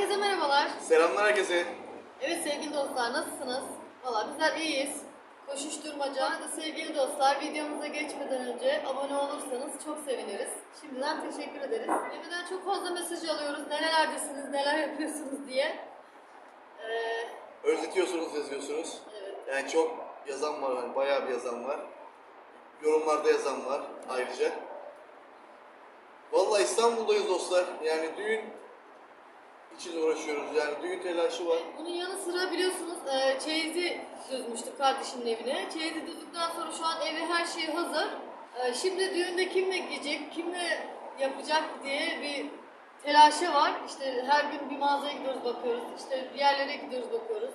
Herkese merhabalar. Selamlar herkese. Evet sevgili dostlar nasılsınız? Valla bizler iyiyiz. Koşuşturmaca. Sevgili dostlar videomuza geçmeden önce abone olursanız çok seviniriz. Şimdiden teşekkür ederiz. Şimdiden çok fazla mesaj alıyoruz. Nerelerdesiniz, neler yapıyorsunuz diye. Ee, Özletiyorsunuz, yazıyorsunuz. evet. Yani çok yazan var, hani bayağı bir yazan var. Yorumlarda yazan var ayrıca. Vallahi İstanbul'dayız dostlar. Yani düğün için uğraşıyoruz. Yani düğün telaşı var. Bunun yanı sıra biliyorsunuz e, çeyizi düzmüştük kardeşimin evine. Çeyizi düzdükten sonra şu an evi her şeyi hazır. E, şimdi düğünde kimle giyecek, kimle yapacak diye bir telaşe var. İşte her gün bir mağazaya gidiyoruz bakıyoruz, işte bir yerlere gidiyoruz bakıyoruz.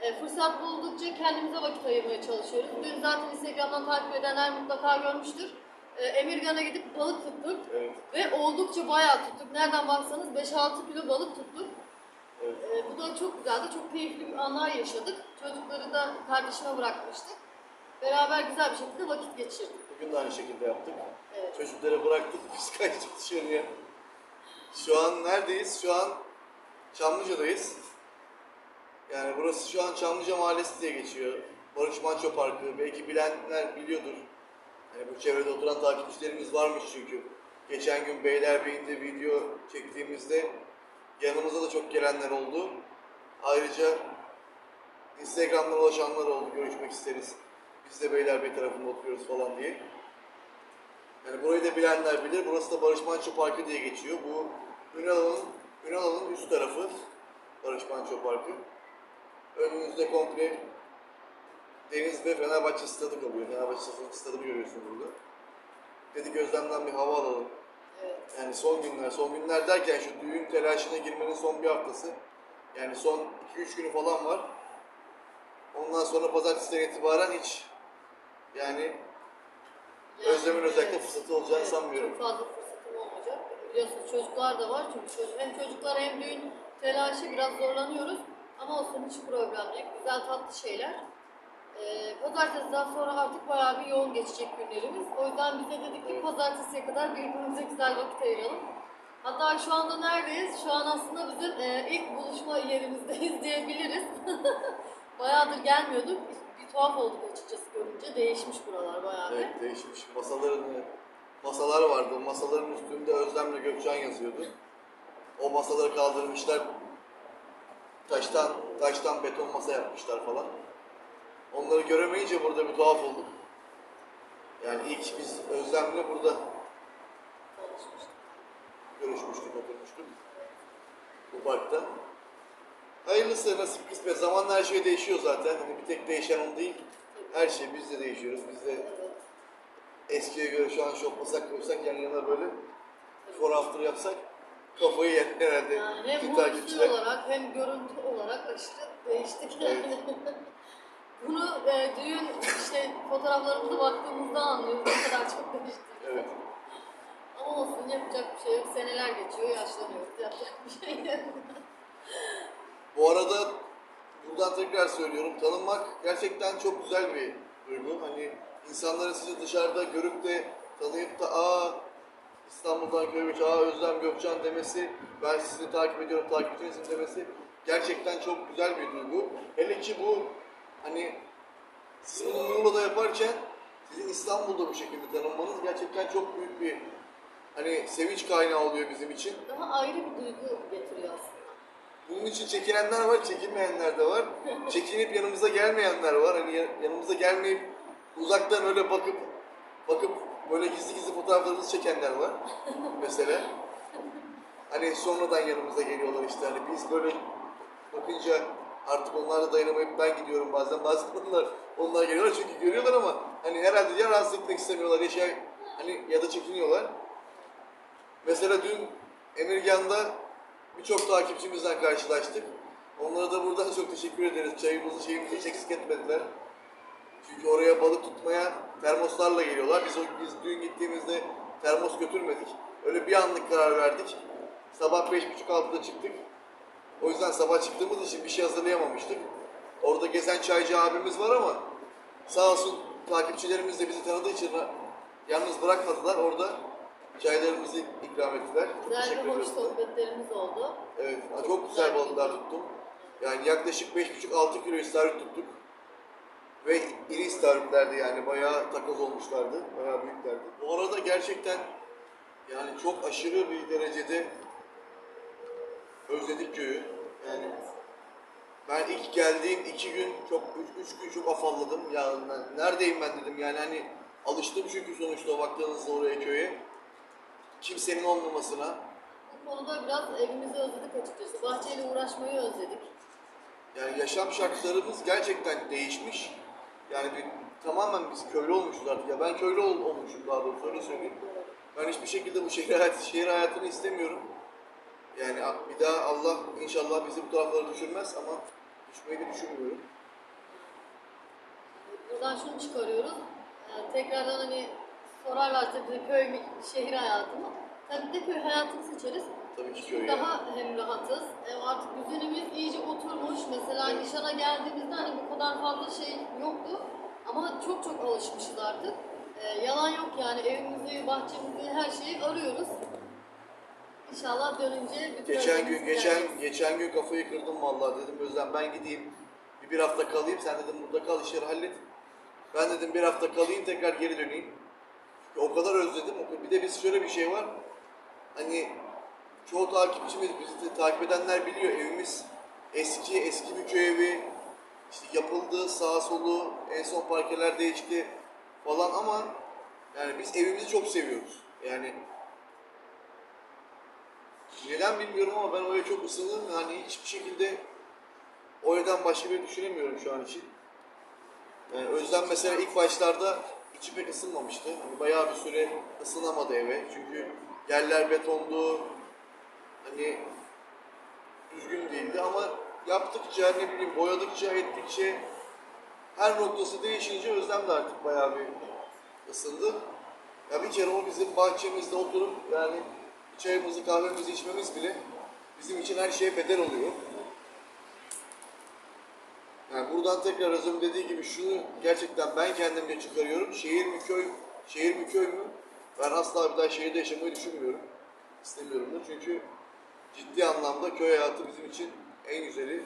E, fırsat buldukça kendimize vakit ayırmaya çalışıyoruz. Dün zaten Instagram'dan takip edenler mutlaka görmüştür. E, Emirgan'a gidip balık tuttuk. Evet. Ve oldukça bayağı tuttuk. Nereden baksanız 5-6 kilo balık tuttuk. evet. Ee, bu da çok güzeldi. Çok keyifli bir anlar yaşadık. Çocukları da kardeşime bırakmıştık. Beraber güzel bir şekilde vakit geçirdik. Bugün de aynı şekilde yaptık. Evet. Çocukları bıraktık, biz kaçtık dışarıya. Şu an neredeyiz? Şu an Çamlıca'dayız. Yani burası şu an Çamlıca Mahallesi diye geçiyor. Barış Manço Parkı. Belki bilenler biliyordur. Yani bu çevrede oturan takipçilerimiz varmış çünkü. Geçen gün Beylerbeyi'nde video çektiğimizde yanımıza da çok gelenler oldu. Ayrıca Instagram'dan ulaşanlar oldu. Görüşmek isteriz. Biz de Beylerbeyi tarafında oturuyoruz falan diye. Yani burayı da bilenler bilir. Burası da Barış Manço Parkı diye geçiyor. Bu Ünalan'ın Ünalan'ın üst tarafı Barış Manço Parkı. Önümüzde komple deniz ve Fenerbahçe stadı kalıyor. Fenerbahçe stadı- stadını görüyorsun burada. Dedik Özlem'den bir hava alalım. Evet. Yani son günler, son günler derken şu düğün telaşına girmenin son bir haftası. Yani son 2-3 günü falan var. Ondan sonra pazartesiden itibaren hiç yani Özlem'in özellikle fırsatı olacağını sanmıyorum. Çok fazla fırsatım olmayacak. Biliyorsunuz çocuklar da var. Çünkü çocuk, hem çocuklar hem düğün telaşı biraz zorlanıyoruz. Ama olsun hiç problem değil. Güzel tatlı şeyler. Ee, pazartesiden sonra artık bayağı bir yoğun geçecek günlerimiz. O yüzden bize dedik ki pazartesiye kadar birbirimize güzel vakit ayıralım. Hatta şu anda neredeyiz? Şu an aslında bizim e, ilk buluşma yerimizdeyiz diyebiliriz. Bayağıdır gelmiyorduk. Bir tuhaf olduk açıkçası görünce. Değişmiş buralar bayağı. Evet değişmiş. Masaların masalar vardı. O masaların üstünde Özlem'le Gökçen yazıyordu. O masaları kaldırmışlar. Taştan taştan beton masa yapmışlar falan. Onları göremeyince burada bir tuhaf olduk. Yani ilk biz Özlem'le burada görüşmüştük, oturmuştuk. Bu parkta. Hayırlısı nasip kısmet. Zamanla her şey değişiyor zaten. Hani bir tek değişen on değil. Her şey biz de değişiyoruz. Biz de Evet. eskiye göre şu an şoplasak koysak yan yana böyle before after yapsak kafayı yer herhalde Yani hem takipçiler. olarak hem görüntü olarak aşırı değiştik yani. Bunu e, düğün işte fotoğraflarımıza baktığımızda anlıyoruz ne kadar çok değiştik. Evet. Ama olsun yapacak bir şey yok. Seneler geçiyor, yaşlanıyoruz. Yapacak bir şey yok. Bu arada buradan tekrar söylüyorum tanınmak gerçekten çok güzel bir duygu. Hani insanların sizi dışarıda görüp de tanıyıp da aa İstanbul'dan görmüş, aa Özlem Gökçen demesi, ben sizi takip ediyorum, takipçinizim demesi gerçekten çok güzel bir duygu. Hele ki bu hani siz bunu Muğla'da yaparken sizin İstanbul'da bu şekilde tanınmanız gerçekten çok büyük bir hani sevinç kaynağı oluyor bizim için. Daha ayrı bir duygu getiriyor aslında. Bunun için çekinenler var, çekinmeyenler de var. Çekinip yanımıza gelmeyenler var. Hani ya- yanımıza gelmeyip uzaktan öyle bakıp bakıp böyle gizli gizli fotoğraflarımızı çekenler var. Mesela. Hani sonradan yanımıza geliyorlar işte. Hani biz böyle bakınca artık onlar da dayanamayıp ben gidiyorum bazen. Bazen onlar, onlar geliyorlar çünkü görüyorlar ama hani herhalde ya rahatsız etmek istemiyorlar ya şey hani ya da çekiniyorlar. Mesela dün Emirgan'da birçok takipçimizle karşılaştık. Onlara da buradan çok teşekkür ederiz. Çayımızı şeyimizi hiç eksik etmediler. Çünkü oraya balık tutmaya termoslarla geliyorlar. Biz, o, biz dün gittiğimizde termos götürmedik. Öyle bir anlık karar verdik. Sabah 5.30-6'da çıktık. O yüzden sabah çıktığımız için bir şey hazırlayamamıştık. Orada gezen çaycı abimiz var ama sağ olsun takipçilerimiz de bizi tanıdığı için yalnız bırakmadılar. Orada Çaylarımızı ikram ettiler. Çok Güzel teşekkür bir hoş sohbetlerimiz oldu. Evet, çok güzel balıklar tuttum. Yani yaklaşık 5,5-6 kilo istavrit tuttuk. Ve iri istavritlerdi yani bayağı takoz olmuşlardı, bayağı büyüklerdi. Bu arada gerçekten yani çok aşırı bir derecede özledik köyü. Yani ben ilk geldiğim iki gün çok, üç, üç gün çok afalladım. Ya ben- neredeyim ben dedim yani hani alıştım çünkü sonuçta baktığınızda oraya köye. Kimsenin olmamasına, Bu konuda biraz evimizi özledik açıkçası. Bahçeyle uğraşmayı özledik. Yani yaşam şartlarımız gerçekten değişmiş. Yani bir, tamamen biz köylü olmuşuz artık. Ya ben köylü ol, olmuşum daha doğrusu öyle söyleyeyim. Ben hiçbir şekilde bu şehir, hayatı, şehir hayatını istemiyorum. Yani bir daha Allah inşallah bizi bu taraflara düşürmez ama düşmeyi de düşünmüyorum. Buradan şunu çıkarıyoruz. Ee, tekrardan hani sorarlarsa bize köy mü, şehir hayatı mı? Tabii de köy hayatını seçeriz. Tabii ki köy yani. Daha hem rahatız. Hem artık düzenimiz iyice oturmuş. Mesela Evet. nişana geldiğimizde hani bu kadar fazla şey yoktu. Ama çok çok alışmışız artık. Ee, yalan yok yani evimizi, bahçemizi, her şeyi arıyoruz. İnşallah dönünce bütün Geçen gün geçen geçen gün kafayı kırdım vallahi dedim Özlem ben gideyim. Bir, bir hafta kalayım sen dedim burada kal işleri hallet. Ben dedim bir hafta kalayım tekrar geri döneyim. Çünkü o kadar özledim. Bir de biz şöyle bir şey var. Hani çoğu takipçimiz bizi takip edenler biliyor evimiz eski eski bir köy evi. İşte yapıldı sağ solu en son parkeler değişti falan ama yani biz evimizi çok seviyoruz. Yani neden bilmiyorum ama ben oraya çok ısındım. Yani hiçbir şekilde o evden başka bir düşünemiyorum şu an için. Yani Özlem mesela ilk başlarda içi ısınmamıştı. Hani bayağı bir süre ısınamadı eve. Çünkü yerler betondu. Hani düzgün değildi ama yaptıkça ne bileyim boyadıkça ettikçe her noktası değişince Özlem de artık bayağı bir ısındı. Ya bir kere o bizim bahçemizde oturup yani çayımızı kahvemizi içmemiz bile bizim için her şeye bedel oluyor. Yani buradan tekrar Özlem dediği gibi şunu gerçekten ben kendimce çıkarıyorum. Şehir mi köy, şehir mi köy mü? Ben asla bir daha şehirde yaşamayı düşünmüyorum. İstemiyorum da çünkü ciddi anlamda köy hayatı bizim için en güzeli.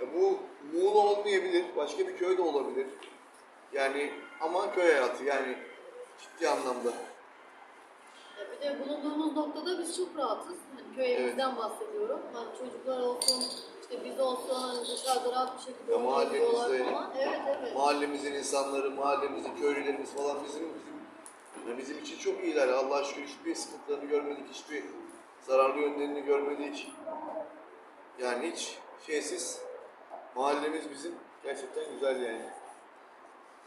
Ya bu Muğla olmayabilir, başka bir köy de olabilir. Yani ama köy hayatı yani ciddi anlamda. Bir de bulunduğumuz noktada biz çok rahatız. Hani köy evimizden bahsediyorum. Hani çocuklar olsun, işte biz olsun hani dışarıda rahat bir şekilde Ya oynayabiliyorlar mahallemizde- falan. Evet evet. Mahallemizin insanları, mahallemizin köylülerimiz falan bizim bizim ya bizim için çok iyiler. Allah'a şükür hiçbir sıkıntılarını görmedik, hiçbir zararlı yönlerini görmedik. Yani hiç şeysiz mahallemiz bizim gerçekten güzel yani.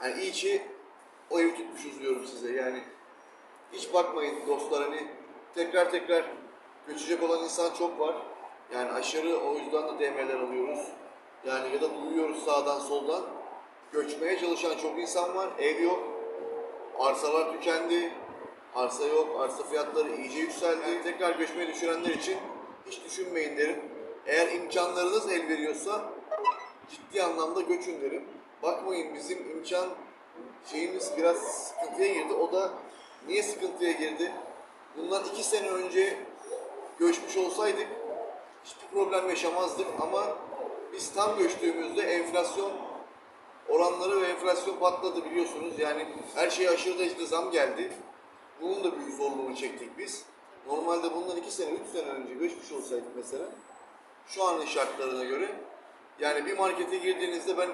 Yani iyi ki o evi tutmuşuz diyorum size yani. Hiç bakmayın dostlar hani tekrar tekrar göçecek olan insan çok var. Yani aşırı o yüzden de DM'ler alıyoruz. Yani ya da duyuyoruz sağdan soldan. Göçmeye çalışan çok insan var. Ev yok. Arsalar tükendi. Arsa yok. Arsa fiyatları iyice yükseldi. Tekrar göçmeye düşürenler için hiç düşünmeyin derim. Eğer imkanlarınız el veriyorsa ciddi anlamda göçün derim. Bakmayın bizim imkan şeyimiz biraz sıkıntıya girdi. O da niye sıkıntıya girdi? Bundan iki sene önce göçmüş olsaydık hiçbir problem yaşamazdık ama biz tam göçtüğümüzde enflasyon oranları ve enflasyon patladı biliyorsunuz. Yani her şeye aşırı derecede zam geldi. Bunun da büyük zorluğunu çektik biz. Normalde bundan iki sene, üç sene önce göçmüş olsaydık mesela şu anın şartlarına göre yani bir markete girdiğinizde ben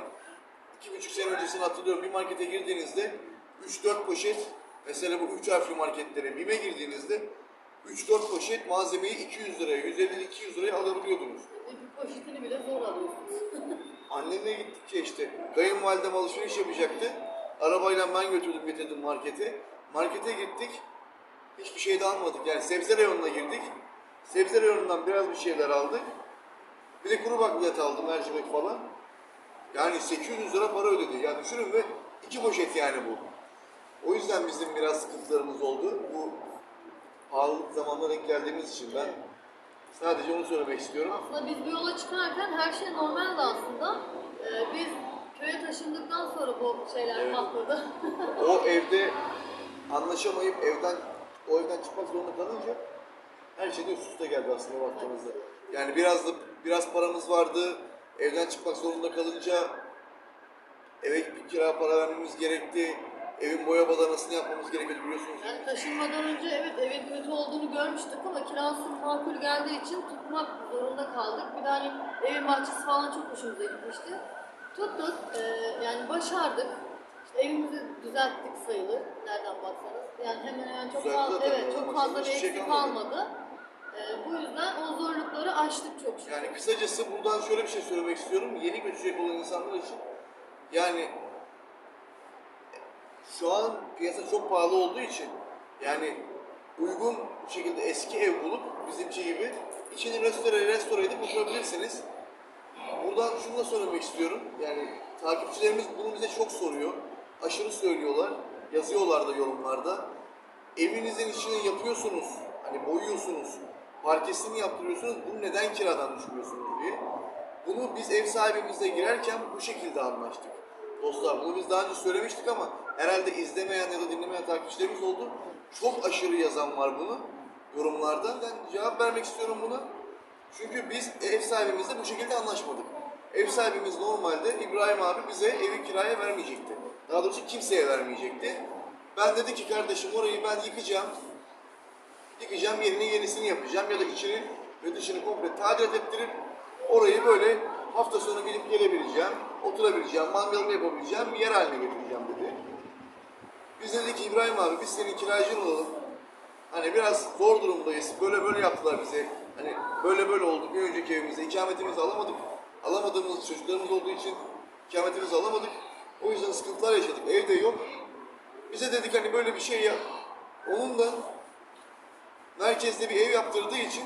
iki buçuk sene öncesini hatırlıyorum. Bir markete girdiğinizde 3-4 poşet mesela bu 3 harfli marketlere BİM'e girdiğinizde 3-4 poşet malzemeyi 200 liraya, 150-200 liraya alabiliyordunuz. Bir poşetini bile zor alıyorsunuz. Annemle gittikçe işte kayınvalidem alışveriş yapacaktı. Arabayla ben götürdüm getirdim markete. Markete gittik. Hiçbir şey de almadık. Yani sebze reyonuna girdik. Sebze reyonundan biraz bir şeyler aldık. Bir de kuru bakliyat aldım mercimek falan. Yani 800 lira para ödedi. Ya düşünün ve iki poşet yani bu. O yüzden bizim biraz sıkıntılarımız oldu. Bu pahalılık zamanına denk geldiğimiz için ben sadece onu söylemek istiyorum. Aslında biz bu yola çıkarken her şey normaldi aslında. Ee, biz köye taşındıktan sonra bu şeyler Evet. patladı. O evde anlaşamayıp evden o evden çıkmak zorunda kalınca her şey de üst üste geldi aslında baktığımızda. Yani biraz da biraz paramız vardı. Evden çıkmak zorunda kalınca eve bir kira para vermemiz gerekti. Evin boya badanasını yapmamız gerekiyordu biliyorsunuz. Yani taşınmadan önce evet evin kötü olduğunu görmüştük ama kirası makul geldiği için tutmak zorunda kaldık. Bir de hani evin bahçesi falan çok hoşumuza gitmişti. Tuttuk, ee, yani başardık. İşte evimizi düzelttik sayılır, nereden baksanız. Yani hemen hemen çok Düzeltti fazla, zaten, evet, çok baksanız fazla bir hiçbir şey eksik kalmadı. kalmadı. Ee, bu yüzden o zorlukları aştık çok şükür. Yani kısacası buradan şöyle bir şey söylemek istiyorum. Yeni göçecek olan insanlar için yani şu an piyasa çok pahalı olduğu için yani uygun şekilde eski ev bulup bizimki gibi içini restore restore edip oturabilirsiniz. Buradan şunu da söylemek istiyorum. Yani takipçilerimiz bunu bize çok soruyor. Aşırı söylüyorlar. Yazıyorlar da yorumlarda. Evinizin içini yapıyorsunuz. Hani boyuyorsunuz. Parkesini yaptırıyorsunuz. Bunu neden kiradan düşmüyorsunuz diye. Bunu biz ev sahibimizle girerken bu şekilde anlaştık. Dostlar bunu biz daha önce söylemiştik ama herhalde izlemeyen ya da dinlemeyen takipçilerimiz oldu. Çok aşırı yazan var bunu yorumlarda. Ben cevap vermek istiyorum buna. Çünkü biz ev sahibimizle bu şekilde anlaşmadık. Ev sahibimiz normalde İbrahim abi bize evi kiraya vermeyecekti. Daha doğrusu kimseye vermeyecekti. Ben dedi ki kardeşim orayı ben yıkacağım. Yıkacağım yerine yenisini yapacağım ya da içini ve dışını komple tadilat ettirip orayı böyle hafta sonu gidip gelebileceğim, oturabileceğim, mangalımı yapabileceğim bir yer haline getireceğim dedi. Biz dedik İbrahim abi biz senin kiracın olalım. Hani biraz zor durumdayız. Böyle böyle yaptılar bize. Hani böyle böyle oldu. Bir önceki evimizde ikametimizi alamadık. Alamadığımız çocuklarımız olduğu için ikametimizi alamadık. O yüzden sıkıntılar yaşadık. Evde yok. Bize dedik hani böyle bir şey yap. Onun da merkezde bir ev yaptırdığı için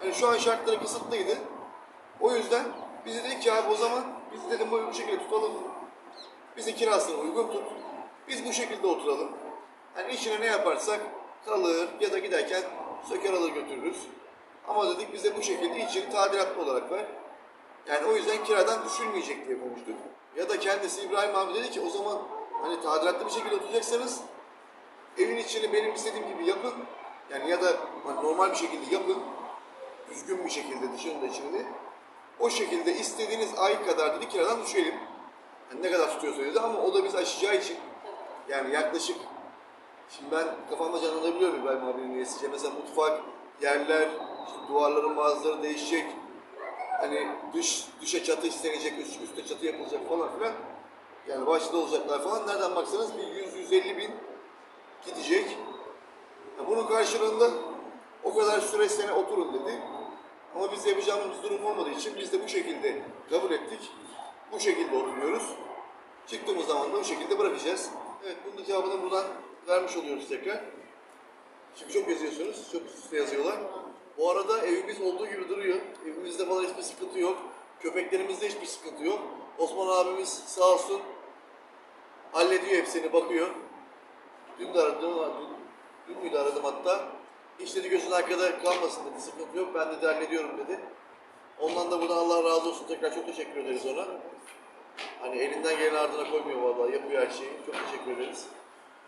hani şu an şartları kısıtlıydı. O yüzden biz dedik ki abi o zaman biz dedim bu şekilde tutalım. Bize kirasını uygun tut. Biz bu şekilde oturalım. Hani içine ne yaparsak kalır ya da giderken söker alır götürürüz. Ama dedik bize bu şekilde içini tadilatlı olarak ver. Yani o yüzden kiradan düşülmeyecek diye konuştuk. Ya da kendisi İbrahim abi dedi ki o zaman hani tadilatlı bir şekilde oturacaksanız evin içini benim istediğim gibi yapın. Yani ya da hani normal bir şekilde yapın. Düzgün bir şekilde dışını da içini de. O şekilde istediğiniz ay kadar dedi kiradan düşelim. Yani ne kadar tutuyorsa dedi ama o da biz aşacağı için yani yaklaşık Şimdi ben kafamda canlandırabiliyorum İbrahim abinin niyesice. Mesela mutfak, yerler, işte duvarların bazıları değişecek. Hani dış dışa çatı istenecek, üst, üstte çatı yapılacak falan filan. Yani başta olacaklar falan. Nereden baksanız bir 100-150 bin gidecek. Ya bunun karşılığında o kadar süre sene oturun dedi. Ama biz yapacağımız durum olmadığı için biz de bu şekilde kabul ettik. Bu şekilde oturuyoruz. Çıktığımız zaman da bu şekilde bırakacağız. Evet bunun cevabını buradan vermiş oluyoruz tekrar. Çünkü çok yazıyorsunuz, çok üst yazıyorlar. Bu arada evimiz olduğu gibi duruyor. Evimizde falan hiçbir sıkıntı yok. Köpeklerimizde hiçbir sıkıntı yok. Osman abimiz sağ olsun hallediyor hepsini, bakıyor. Dün de aradım, dün, dün müydü aradım hatta. Hiç dedi gözün arkada kalmasın dedi, sıkıntı yok. Ben de hallediyorum dedi. Ondan da buradan Allah razı olsun. Tekrar çok teşekkür ederiz ona. Hani elinden gelen ardına koymuyor vallahi, yapıyor her şeyi. Çok teşekkür ederiz.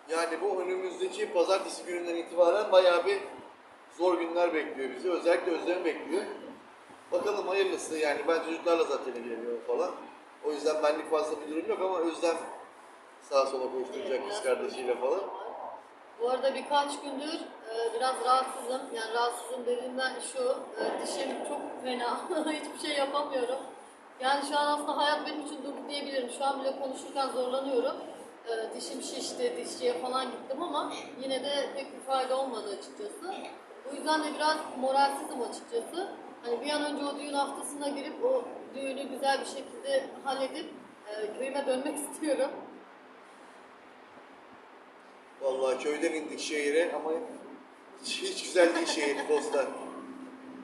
Yani bu önümüzdeki pazartesi gününden itibaren bayağı bir zor günler bekliyor bizi. Özellikle Özlem bekliyor. Bakalım hayırlısı yani ben çocuklarla zaten ilgileniyorum falan. O yüzden benlik fazla bir durum yok ama Özlem sağa sola koşturacak kız kardeşiyle falan. Bu arada birkaç gündür e, biraz rahatsızım. Yani rahatsızım dediğimden şu, e, dişim çok fena. Hiçbir şey yapamıyorum. Yani şu an aslında hayat benim için durdu diyebilirim. Şu an bile konuşurken zorlanıyorum. E, dişim şişti, dişçiye falan gittim ama yine de pek bir fayda olmadı açıkçası. Bu yüzden de biraz moralsizim açıkçası. Hani bir an önce o düğün haftasına girip o düğünü güzel bir şekilde halledip e, köyüme dönmek istiyorum. Vallahi köyden indik şehire ama hiç, güzel değil şehir Bostan.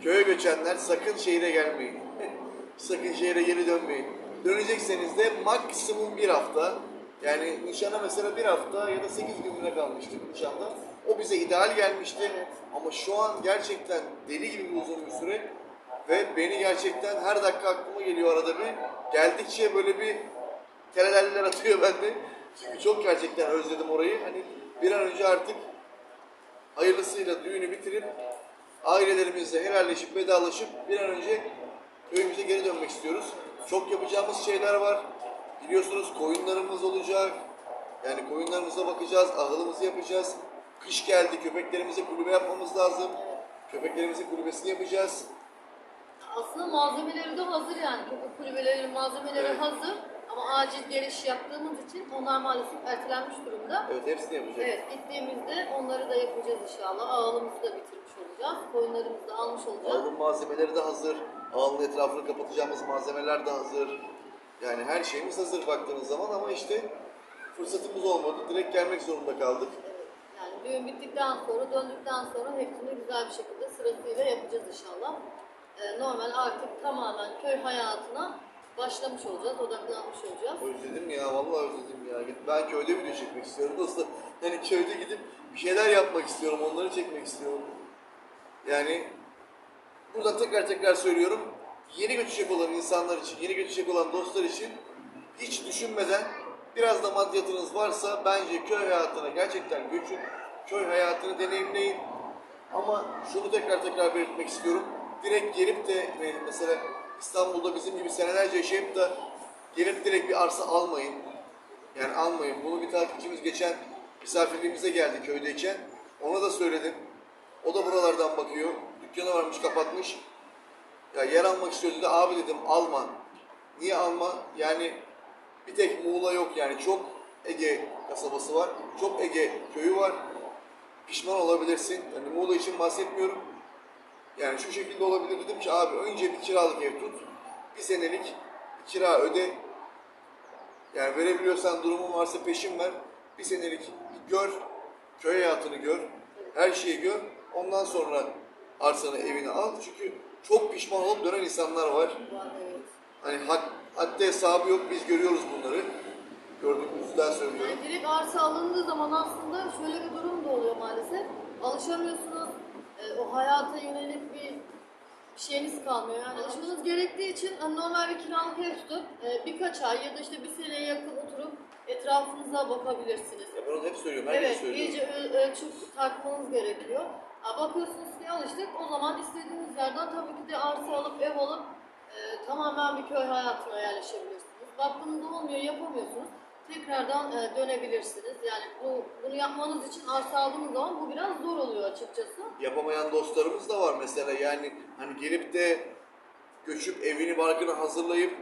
Köye göçenler sakın şehire gelmeyin. sakın şehire geri dönmeyin. Dönecekseniz de maksimum bir hafta. Yani nişana mesela bir hafta ya da sekiz gününe kalmıştık nişanda. O bize ideal gelmişti. Ama şu an gerçekten deli gibi uzun bir süre. Ve beni gerçekten her dakika aklıma geliyor arada bir. Geldikçe böyle bir tereleller atıyor bende. Çünkü çok gerçekten özledim orayı. Hani bir an önce artık hayırlısıyla düğünü bitirip ailelerimizle helalleşip vedalaşıp bir an önce köyümüze geri dönmek istiyoruz. Çok yapacağımız şeyler var. Biliyorsunuz koyunlarımız olacak. Yani koyunlarımıza bakacağız, ahılımızı yapacağız. Kış geldi, köpeklerimize kulübe yapmamız lazım. Köpeklerimizin kulübesini yapacağız. Aslında malzemeleri de hazır yani. Köpek kulübelerinin malzemeleri Evet. hazır. Ama acil geliş yaptığımız için onlar maalesef ertelenmiş durumda. Evet, hepsini yapacağız. Evet, gittiğimizde onları da yapacağız inşallah. Ağalımızı da bitirmiş olacağız. Koyunlarımızı da almış olacağız. Ağılın malzemeleri de hazır. Ağılın etrafını kapatacağımız malzemeler de hazır. Yani her şeyimiz hazır baktığınız zaman ama işte fırsatımız olmadı. Direkt gelmek zorunda kaldık. Evet, Yani düğün bittikten sonra, döndükten sonra hepsini güzel bir şekilde sırasıyla yapacağız inşallah. Ee, normal artık tamamen köy hayatına başlamış olacağız, odaklanmış olacağız. Özledim ya, vallahi özledim ya. Ben köyde video çekmek istiyorum dostlar. Yani köyde gidip bir şeyler yapmak istiyorum, onları çekmek istiyorum. Yani burada tekrar tekrar söylüyorum. Yeni göçecek olan insanlar için, yeni göçecek olan dostlar için hiç düşünmeden biraz da maddiyatınız varsa bence köy hayatına gerçekten göçün, köy hayatını deneyimleyin. Ama şunu tekrar tekrar belirtmek istiyorum. Direkt gelip de e, mesela İstanbul'da bizim gibi senelerce yaşayıp da gelip direkt bir arsa almayın. Yani almayın. Bunu bir takipçimiz geçen misafirliğimize geldi köydeyken. Ona da söyledim. O da buralardan bakıyor. Dükkanı varmış kapatmış. Ya yer almak istiyor dedi. Abi dedim alma. Niye alma? Yani bir tek Muğla yok yani. Çok Ege kasabası var. Çok Ege köyü var. Pişman olabilirsin. Yani Muğla için bahsetmiyorum. Yani şu şekilde olabilir dedim ki abi önce bir kiralık ev tut. Bir senelik kira öde. Yani verebiliyorsan durumun varsa peşin ver. Bir senelik gör. Köy hayatını gör. Her şeyi gör. Ondan sonra arsanı evini al. Çünkü çok pişman olup dönen insanlar var. Hani had, haddi hesabı yok. Biz görüyoruz bunları. Gördüğümüzden söylüyorum. Yani direkt arsa alındığı zaman aslında şöyle bir durum da oluyor maalesef. Alışamıyorsunuz. Ee, o hayata yönelik bir şeyiniz kalmıyor. Yani alışmanız gerektiği için hani normal bir kiralık ev tutup e, birkaç ay ya da işte bir seneye yakın oturup etrafınıza bakabilirsiniz. Ya ben onu hep söylüyorum. Herkes Evet, söylüyor. iyice ö- ölçüp tartmanız gerekiyor. Ha, bakıyorsunuz ki alıştık, o zaman istediğiniz yerden tabii ki de arsa alıp, ev alıp e, tamamen bir köy hayatına yerleşebilirsiniz. Baktığınızda olmuyor, yapamıyorsunuz. Tekrardan e, dönebilirsiniz. Yani bu bunu yapmanız için arsa aldığınız zaman bu biraz zor oluyor açıkçası. yapamayan dostlarımız da var mesela. Yani hani gelip de göçüp evini barkını hazırlayıp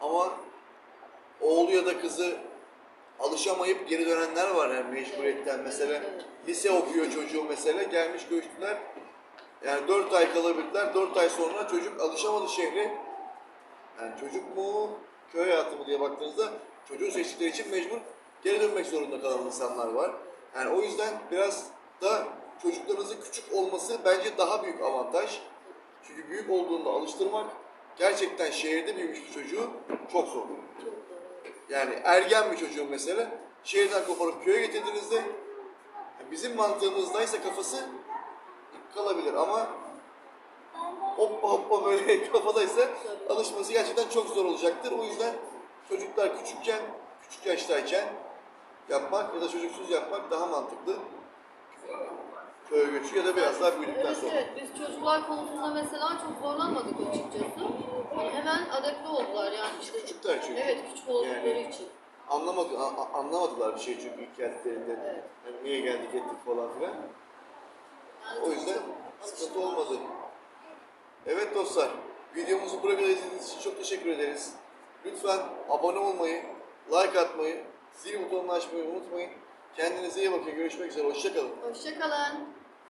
ama oğlu ya da kızı alışamayıp geri dönenler var yani mecburiyetten. Mesela lise okuyor çocuğu mesela gelmiş göçtüler. Yani 4 ay kalabildiler 4 ay sonra çocuk alışamadı şehre. Yani çocuk mu köy hayatı mı diye baktığınızda çocuğu seçtikleri için mecbur geri dönmek zorunda kalan insanlar var. Yani o yüzden biraz da çocuklarınızın küçük olması bence daha büyük avantaj. Çünkü büyük olduğunda alıştırmak gerçekten şehirde büyümüş bir çocuğu çok zor. Yani ergen bir çocuğun mesela şehirden koparıp köye getirdiğinizde bizim mantığımızdaysa kafası kalabilir ama hoppa hoppa böyle kafadaysa alışması gerçekten çok zor olacaktır. O yüzden çocuklar küçükken, küçük yaştayken yapmak ya da çocuksuz yapmak daha mantıklı. Köy göçü ya da biraz daha büyüdükten Evet sonra. evet biz çocuklar konusunda mesela çok zorlanmadık açıkçası. Yani hemen adapte oldular yani işte. Küçükler çünkü. Evet küçük oldukları Yani- için. Anlamadı, a- anlamadılar bir şey çünkü ilk geldiklerinde. Evet. Yani niye geldik ettik falan filan. Yani O yüzden sıkıntı olmadı. Evet dostlar, videomuzu buraya kadar izlediğiniz için çok teşekkür ederiz. Lütfen abone olmayı, like atmayı, zil butonunu açmayı unutmayın. Kendinize iyi bakın. Görüşmek üzere. Hoşçakalın. Hoşçakalın.